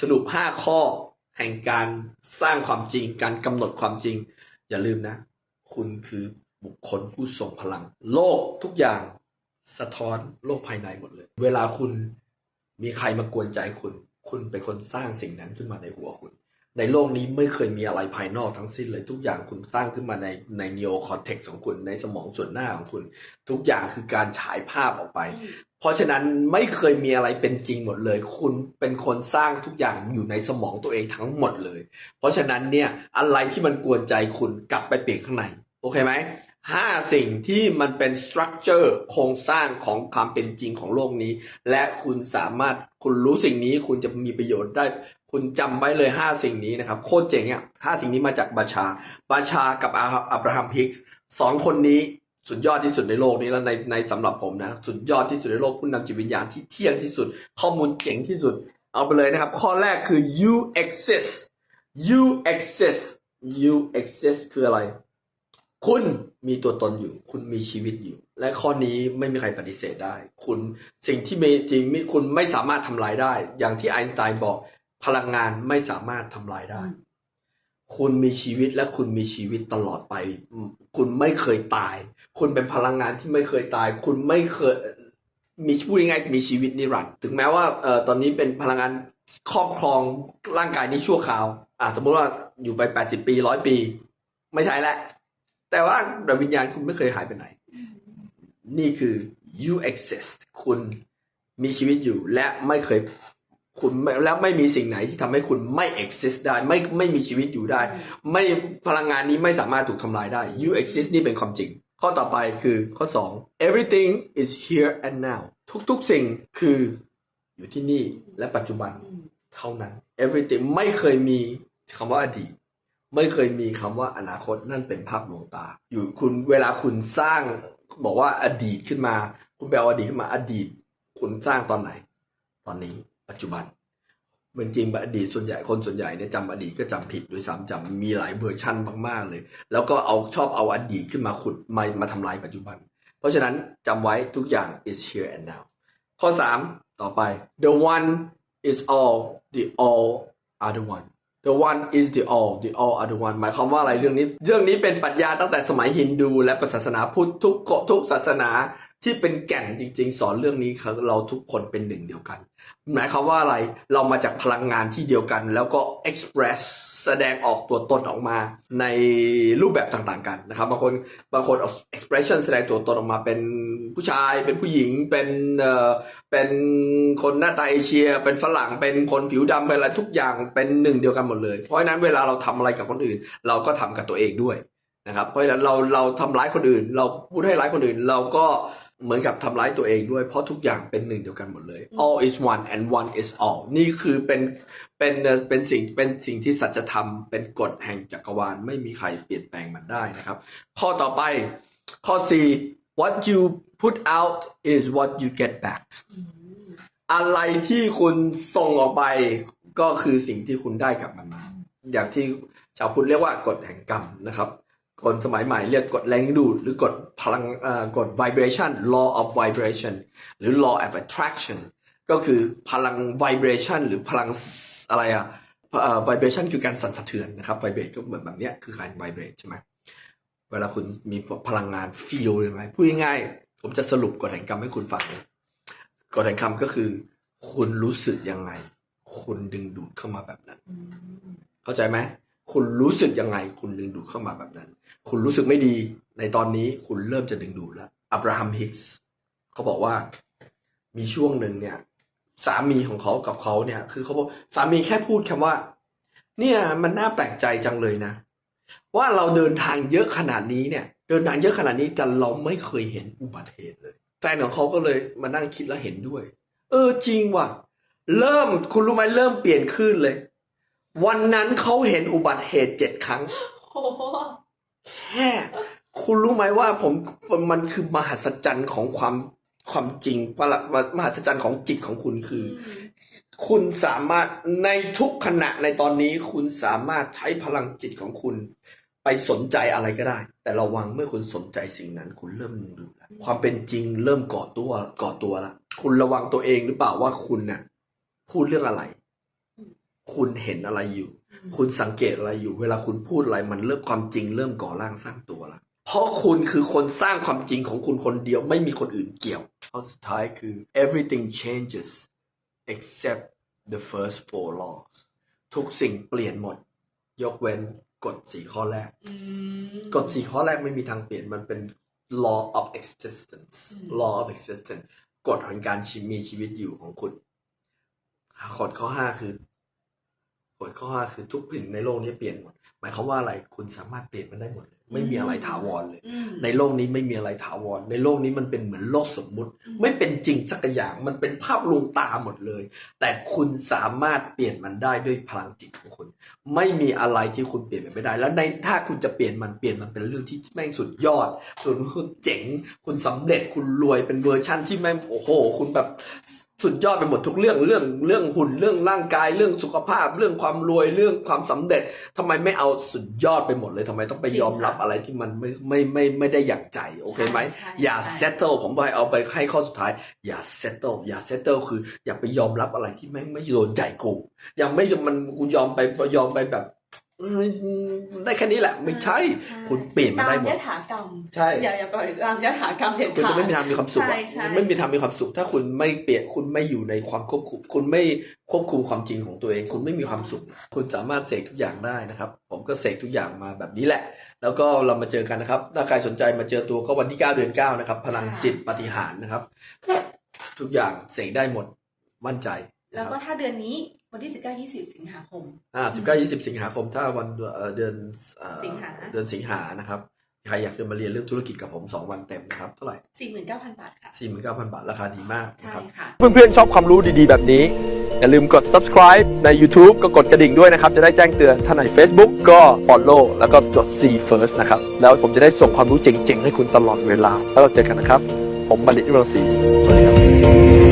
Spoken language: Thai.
สรุป 5 ข้อแห่งการสร้างความจริง การกำหนดความจริง อย่าลืมนะ คุณคือบุคคลผู้ทรงพลัง โลกทุกอย่างสะท้อนโลกภายในหมดเลย เวลาคุณมีใครมากวนใจคุณ คุณเป็นคนสร้างสิ่งนั้นขึ้นมาในหัวคุณ ในโลกนี้ไม่เคยมีอะไรภายนอกทั้งสิ้นเลย ทุกอย่างคุณสร้างขึ้นมาในใน neo cortex ของคุณในสมองส่วนหน้าของคุณ ทุกอย่างคือการฉายภาพออกไป เพราะฉะนั้นไม่เคยมีอะไรเป็นจริงหมดเลย คุณเป็นคนสร้างทุกอย่างอยู่ในสมองตัวเองทั้งหมดเลย เพราะฉะนั้นเนี่ยอะไรที่มันกวนใจคุณกลับไปเปลี่ยนข้างในโอเคไหม ห้าสิ่งที่มันเป็นสตรัคเจอร์โครงสร้างของความเป็นจริงของโลกนี้ และคุณสามารถคุณรู้สิ่งนี้คุณจะมีประโยชน์ได้ คุณจำไว้เลยห้าสิ่งนี้นะครับ โคตรเจ๋งอะห้าสิ่งนี้มาจากบาชา บาชากับอาอับราฮัมฮิกส์สองคนนี้สุดยอดที่สุดในโลกนี้แล้วในในสำหรับผมนะ สุดยอดที่สุดในโลกผู้นำจิตวิญญาณที่เที่ยงที่สุด ข้อมูลเจ๋งที่สุด เอาไปเลยนะครับ ข้อแรกคือ you exist you exist you exist คืออะไร คุณ มีตัวตนอยู่ คุณมีชีวิตอยู่ และข้อนี้ไม่มีใครปฏิเสธได้ คุณสิ่งที่มีจริงมีคุณไม่สามารถทำลายได้ อย่างที่ไอน์สไตน์บอกพลังงานไม่สามารถทำลายได้ คุณมีชีวิตและคุณมีชีวิตตลอดไปอืมคุณไม่เคยตาย คุณเป็นพลังงานที่ไม่เคยตาย คุณไม่เคยมีพูดง่ายๆมีชีวิตนิรันดร์ถึงแม้ว่าเอ่อตอนนี้เป็นพลังงานครอบครองร่างกายนี้ชั่วคราว อ่าสมมติว่าอยู่ไปแปดสิบปีร้อยปี ไม่ใช่แล้ว แต่ว่าดวงวิญญาณคุณไม่เคยหายไปไหน นี่คือ you exist คุณมีชีวิตอยู่และไม่เคยคุณไม่และไม่มีสิ่งไหนที่ทำให้คุณไม่ exist ได้ไม่ไม่มีชีวิตอยู่ได้ ไม่พลังงานนี้ไม่สามารถถูกทำลายได้ you exist นี่เป็นความจริง ข้อต่อไปคือข้อ 2 everything is here and now ทุกๆสิ่งคืออยู่ที่นี่และปัจจุบันเท่านั้น everything ไม่เคยมีคำว่าอดีต ไม่เคยมีคำว่าอนาคตนั่นเป็นภาพลวงตา อยู่คุณเวลาคุณสร้างบอกว่าอดีตขึ้นมา คุณไปเอาอดีตขึ้นมาอดีต คุณสร้างตอนไหน ตอนนี้ปัจจุบันเป็นจริงอดีตส่วนใหญ่คนส่วนใหญ่เนี่ยจำอดีตก็จำผิดด้วยซ้ำจำมีหลายเวอร์ชันมากๆเลย แล้วก็เอาชอบเอาอดีตขึ้นมาขุดมามาทำลายปัจจุบัน เพราะฉะนั้นจำไว้ทุกอย่าง is here and now ข้อ 3 ต่อไป the one is all the all are the one the one is the all the all are the one หมายความว่าอะไรเรื่องนี้ เรื่องนี้เป็นปรัชญาตั้งแต่สมัยฮินดู และศาสนาพุทธทุกทุกศาสนา ที่เป็นแก่นจริง ๆ สอนเรื่องนี้คือเราทุกคนเป็นหนึ่งเดียวกัน หมายความว่าอะไรเรามาจากพลังงานที่เดียวกัน แล้วก็ express แสดงออกตัวตนออกมาในรูปแบบต่างๆกันนะครับบางคนบางคนเอา expression แสดงตัวตนออกมาเป็นผู้ชาย เป็นผู้หญิงเป็นเอ่อเป็นคนหน้าตาเอเชีย เป็นฝรั่งเป็นคนผิวดำเป็นอะไรทุกอย่างเป็นหนึ่งเดียวกันหมดเลย เพราะฉะนั้นเวลาเราทำอะไรกับคนอื่น เราก็ทำกับตัวเองด้วยนะครับเพราะฉะนั้นเราเราทำร้ายคนอื่น เราพูดให้ร้ายคนอื่นเราก็ เหมือนกับทำร้ายตัวเองด้วยเพราะทุกอย่างเป็นหนึ่งเดียวกันหมดเลย all is one and one is all นี่คือเป็นเป็นเป็นสิ่งเป็นสิ่งที่สัจธรรมเป็นกฎแห่งจักรวาลไม่มีใครเปลี่ยนแปลงมันได้นะครับ ข้อต่อไปข้อ 4 what you put out is what you get back อะไรที่คุณส่งออกไปก็คือสิ่งที่คุณได้กลับมันมา อย่างที่ชาวพุทธเรียกว่ากฎแห่งกรรมนะครับ คนสมัยใหม่เรียกกฎแรงดึงดูดหรือกฎพลังเอ่อกฎ vibration law of vibration หรือ law of attraction ก็คือพลัง vibration หรือพลังอะไรอะเอ่อ vibration คือการสั่นสะเทือนนะครับ vibrate ก็เหมือนแบบเนี้ยคือการ vibrate ใช่ไหมเวลาคุณมีพลังงาน feel ยังไงพูดง่ายๆผมจะสรุปกฎแห่งกรรมให้คุณฟังเลยกฎแห่งกรรมก็คือ คุณรู้สึกยังไง คุณดึงดูดเข้ามาแบบนั้น เข้าใจไหมคุณรู้สึกยังไง คุณดึงดูดเข้ามาแบบนั้น คุณรู้สึกไม่ดีในตอนนี้คุณเริ่มจะดึงดูดแล้วอับราฮัมฮิกส์เขาบอกว่ามีช่วงหนึ่งเนี่ย สามีของเขากับเขาเนี่ย คือเขาบอกสามีแค่พูดคำว่า เนี่ยมันน่าแปลกใจจังเลยนะ ว่าเราเดินทางเยอะขนาดนี้เนี่ย เดินทางเยอะขนาดนี้แต่เราไม่เคยเห็นอุบัติเหตุเลยแฟนของเขาก็เลยมานั่งคิดแล้วเห็นด้วย เออจริงว่ะ เริ่มคุณรู้ไหมเริ่มเปลี่ยนขึ้นเลย วันนั้นเขาเห็นอุบัติเหตุเจ็ดครั้ง แค่คุณรู้ไหมว่าผมมันคือมหัศจรรย์ของความความจริงประหลาดมหัศจรรย์ของจิตของคุณคือ คุณสามารถในทุกขณะในตอนนี้คุณสามารถใช้พลังจิตของคุณ ไปสนใจอะไรก็ได้ แต่ระวังเมื่อคุณสนใจสิ่งนั้น คุณเริ่มดึงดูดแล้วความเป็นจริงเริ่มก่อตัวก่อตัวละคุณระวังตัวเองหรือเปล่าว่าคุณน่ะพูดเรื่องอะไร คุณเห็นอะไรอยู่ คุณสังเกตอะไรอยู่ เวลาคุณพูดอะไรมันเริ่มความจริง เริ่มก่อร่างสร้างตัวแล้วเพราะคุณคือคนสร้างความจริงของคุณคนเดียวไม่มีคนอื่นเกี่ยวข้อสุดท้ายคือ everything changes except the first four laws ทุกสิ่งเปลี่ยนหมด ยกเว้นกฎสี่ข้อแรกอืมกฎสี่ข้อแรกไม่มีทางเปลี่ยนมันเป็น law of existence อืม law of existence กฎแห่งการชีมีชีวิตอยู่ของคุณกฎข้อห้าคือ กฎข้อห้าคือทุกสิ่งในโลกนี้เปลี่ยนหมด หมายความว่าอะไรคุณสามารถเปลี่ยนมันได้หมดเลยไม่มีอะไรถาวรเลยอืมในโลกนี้ไม่มีอะไรถาวร ในโลกนี้มันเป็นเหมือนโลกสมมุติอืมไม่เป็นจริงสักอย่างมันเป็นภาพลวงตาหมดเลย แต่คุณสามารถเปลี่ยนมันได้ด้วยพลังจิตของคุณ ไม่มีอะไรที่คุณเปลี่ยนมันไม่ได้ แล้วในถ้าคุณจะเปลี่ยนมันเปลี่ยนมันเป็นเรื่องที่แม่งสุดยอดส่วนคุณเจ๋ง คุณสำเร็จคุณรวยเป็นเวอร์ชั่นที่แม่งโอ้โห คุณแบบ สุดยอดไปหมดทุกเรื่องเรื่องเรื่องหุ่นเรื่องร่างกายเรื่องสุขภาพ เรื่องความรวยเรื่องความสำเร็จทำไมไม่เอาสุดยอดไปหมดเลยทำไมต้องไปยอมรับอะไรที่มันไม่ไม่ไม่ไม่ได้อย่างใจโอเคไหมใช่อย่าใช่ settle ผมไปเอาไปให้ข้อสุดท้าย อย่า settle อย่า settle คือ อย่าไปยอมรับอะไรที่ไม่ไม่โดนใจกูยังไม่มันกูยอมไปยอมไปแบบเอ้ย ได้แค่นี้แหละ ไม่ใช่ ใช่ คุณเปลี่ยนมันได้หมตามดยถากรรมใช่ อย่าอย่าปล่อยตามยถากรรมเด็ดคุณขาจะดไม่มีทางมีความสุขอะใช่ใช่ ไม่มีทางมีความสุข ถ้าคุณไม่เปลี่ยนคุณไม่อยู่ในความควบคุม คุณไม่ควบคุมความจริงของตัวเอง คุณไม่มีความสุข คุณสามารถเสกทุกอย่างได้นะครับ ผมก็เสกทุกอย่างมาแบบนี้แหละ แล้วก็เรามาเจอกันนะครับ ถ้าใครสนใจมาเจอตัวก็วันที่ 9 เดือน 9 นะครับ พลังจิตปฏิหารย์นะครับ ทุกอย่างเสกได้หมด มั่นใจแล้วก็ถ้าเดือนนี้ วันที่19 20สิงหาคม อ่าสิบเก้ายี่สิบสิงหาคม ถ้าวันเอ่อเดือนเอ่อสิงหาเดือนสิงหานะครับ ใครอยากจะมาเรียนเรื่องธุรกิจกับผมสองวันเต็มนะครับ เท่าไหร่49,000บาทค่ะสี่หมื่นเก้าพันบาท ราคาดีมากนะใช่ครับค่ะเพื่อนๆชอบความรู้ดีๆแบบนี้ อย่าลืมกด subscribe ใน YouTube ก็กดกระดิ่งด้วยนะครับ จะได้แจ้งเตือนถ้าใน Facebook ก็ follow แล้วก็จด see first นะครับ แล้วผมจะได้ส่งความรู้เจ๋งๆ ให้คุณตลอดเวลา แล้วเราเจอกันนะครับ ผมบัณฑิตวิรังศรีสวัสดีครับ